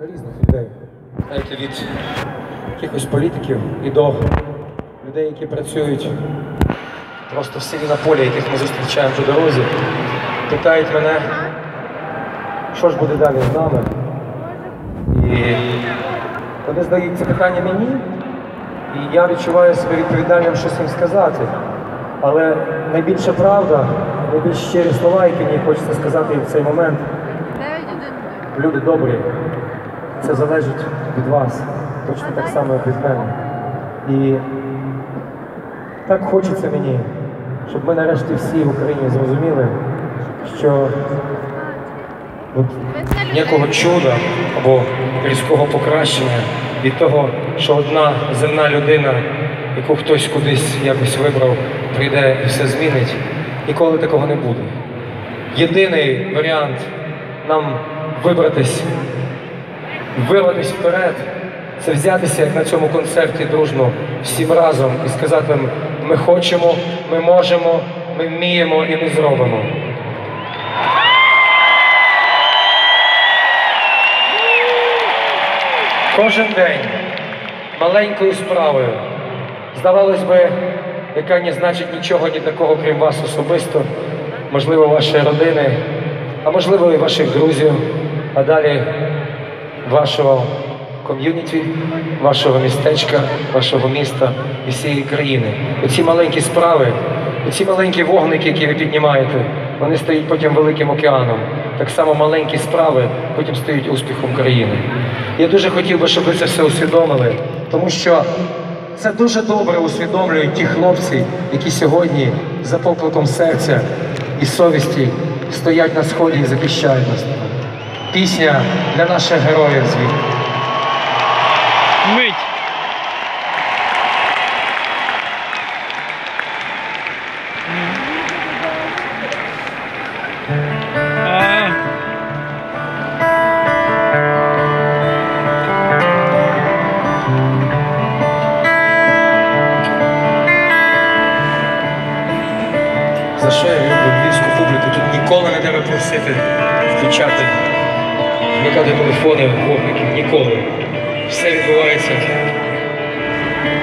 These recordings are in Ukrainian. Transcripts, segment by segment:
різних людей. Знаєте, від якихось політиків і до людей, які працюють просто в селі на полі, яких ми зустрічаємо по дорозі, питають мене, що ж буде далі з нами. І вони задають це питання мені, і я відчуваю себе відповідальним щось їм сказати. Але найбільша правда, найбільш щирі слова, які мені хочеться сказати в цей момент, люди добрі, це залежить від вас, точно так само, як від мене. І так хочеться мені, щоб ми нарешті всі в Україні зрозуміли, що ніякого чуда або різкого покращення від того, що одна земна людина, яку хтось кудись якось вибрав, прийде і все змінить, ніколи такого не буде. Єдиний варіант нам вибратись, вирватися вперед, це взятися як на цьому концерті дружно всім разом і сказати, ми хочемо, ми можемо, ми вміємо і ми зробимо. Кожен день маленькою справою, здавалось би, яка не значить нічого ні для кого, крім вас особисто, можливо, вашої родини, а можливо і ваших друзів, а далі вашого ком'юніті, вашого містечка, вашого міста і всієї країни. Оці маленькі справи, оці маленькі вогники, які ви піднімаєте, вони стають потім великим океаном. Так само маленькі справи потім стають успіхом країни. Я дуже хотів би, щоб ви це все усвідомили, тому що це дуже добре усвідомлюють ті хлопці, які сьогодні за покликом серця і совісті стоять на сході і захищають нас. Пісня для наших героїв звідти. Мить. За що я люблю львівську публіку? Тут ніколи не треба просити включати, вмикати телефони, вогників, ніколи. Все відбувається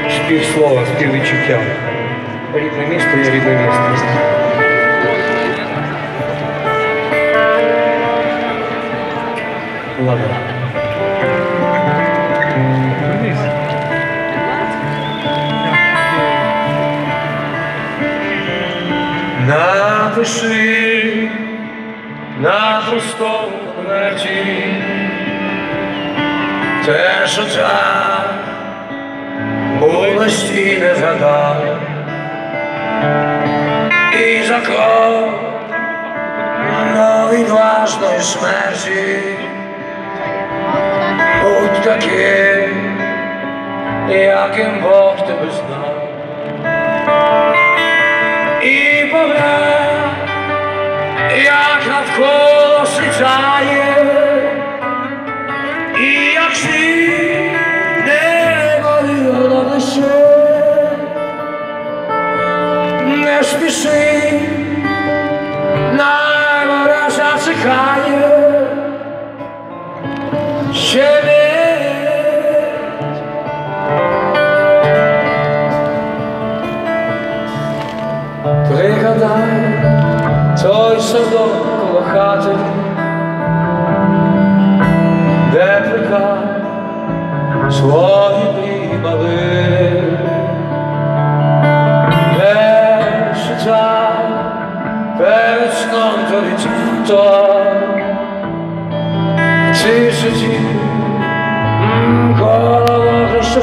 з півслова, з піввідчуття. Рідне місто є рідне місто. Ладно. Напиши на простому конверті те, що так молодості не згадав. І за крок до відважної смерті будь таким, яким Бог тебе знав. І поглянь, як навколо світає, і як сніг небо віло лише, не спіши, найвора зачекає, сидів коло ложа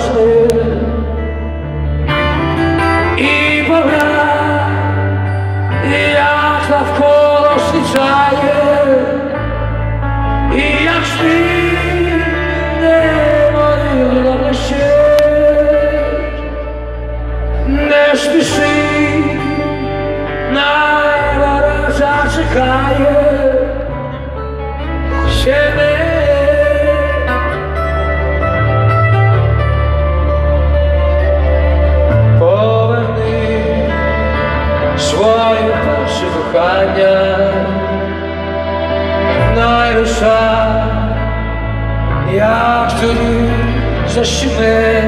żeśmy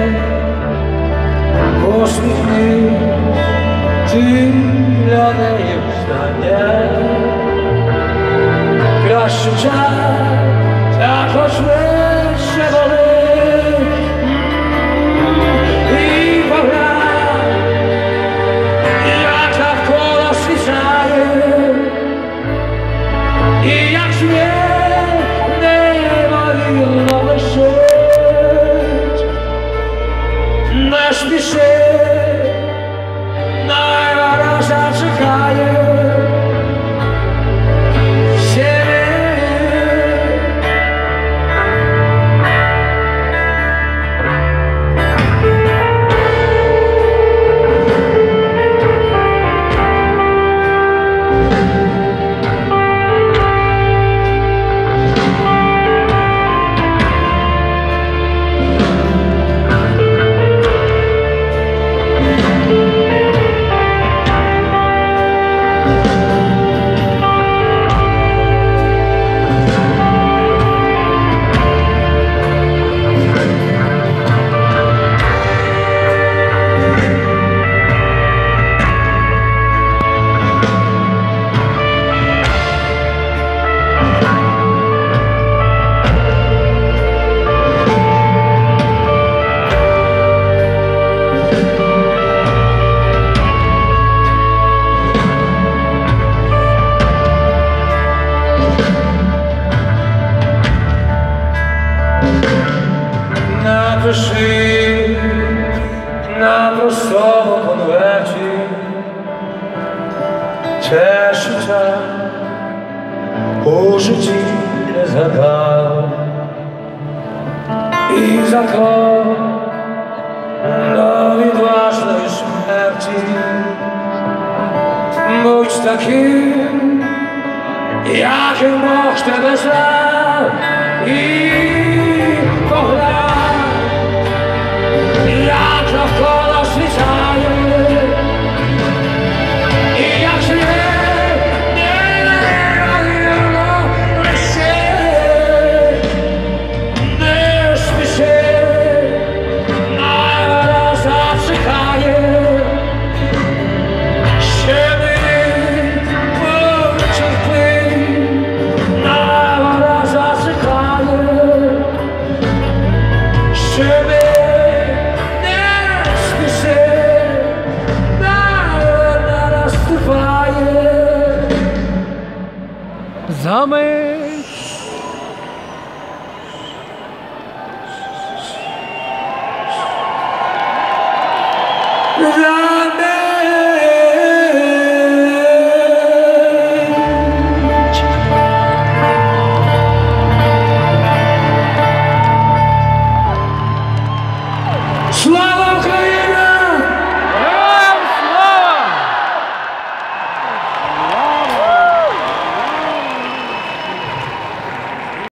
poszli w dni, już na nie. Kraszcza, tak choć my się не спіши, те, що так у житті не згадав і закон до відважної смерті будь таким, яким Бог Bye.